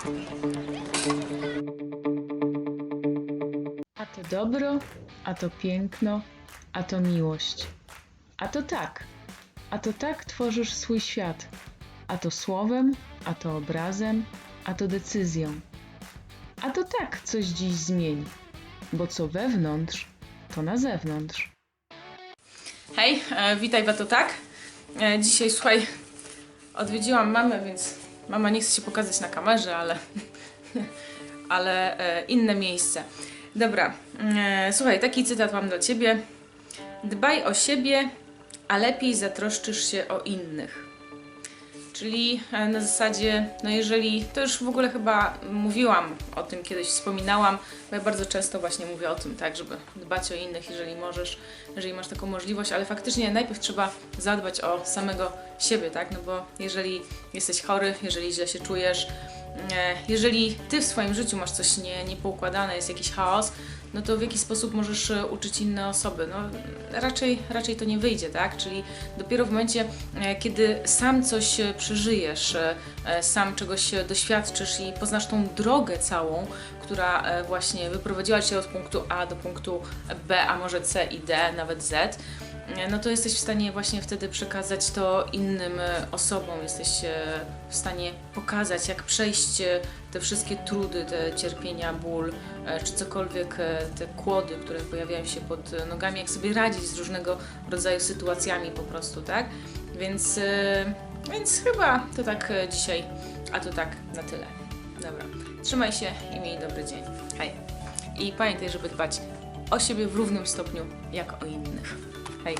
A to dobro, a to piękno, a to miłość. A to tak, a to tak tworzysz swój świat. A to słowem, a to obrazem, a to decyzją. A to tak coś dziś zmień, bo co wewnątrz, to na zewnątrz. Hej, e, witaj Wato tak. E, dzisiaj słuchaj, odwiedziłam mamę, więc mama nie chce się pokazać na kamerze, ale, ale e, inne miejsce. Dobra, e, słuchaj, taki cytat mam dla ciebie. Dbaj o siebie, a lepiej zatroszczysz się o innych. Czyli e, na zasadzie, no jeżeli, to już w ogóle chyba mówiłam o tym kiedyś, wspominałam, bo ja bardzo często właśnie mówię o tym, tak, żeby dbać o innych, jeżeli możesz, jeżeli masz taką możliwość, ale faktycznie najpierw trzeba zadbać o samego siebie, tak, no bo jeżeli jesteś chory, jeżeli źle się czujesz, jeżeli ty w swoim życiu masz coś nie, niepoukładane, jest jakiś chaos, no to w jaki sposób możesz e, uczyć inne osoby? No raczej, raczej to nie wyjdzie, tak? Czyli dopiero w momencie, e, kiedy sam coś e, przeżyjesz, e, e, sam czegoś e, doświadczysz i poznasz tą drogę całą, która e, właśnie wyprowadziła Cię od punktu A do punktu B, a może C i D, nawet Z, e, no to jesteś w stanie właśnie wtedy przekazać to innym e, osobom, jesteś w stanie pokazać, jak przejść e, te wszystkie trudy, te cierpienia, ból, e, czy cokolwiek, te kłody, które pojawiają się pod nogami, jak sobie radzić z różnego rodzaju sytuacjami po prostu, tak? Więc, więc chyba to tak dzisiaj, a to tak na tyle. Dobra, trzymaj się i miej dobry dzień. Hej. I pamiętaj, żeby dbać o siebie w równym stopniu jak o innych. Hej.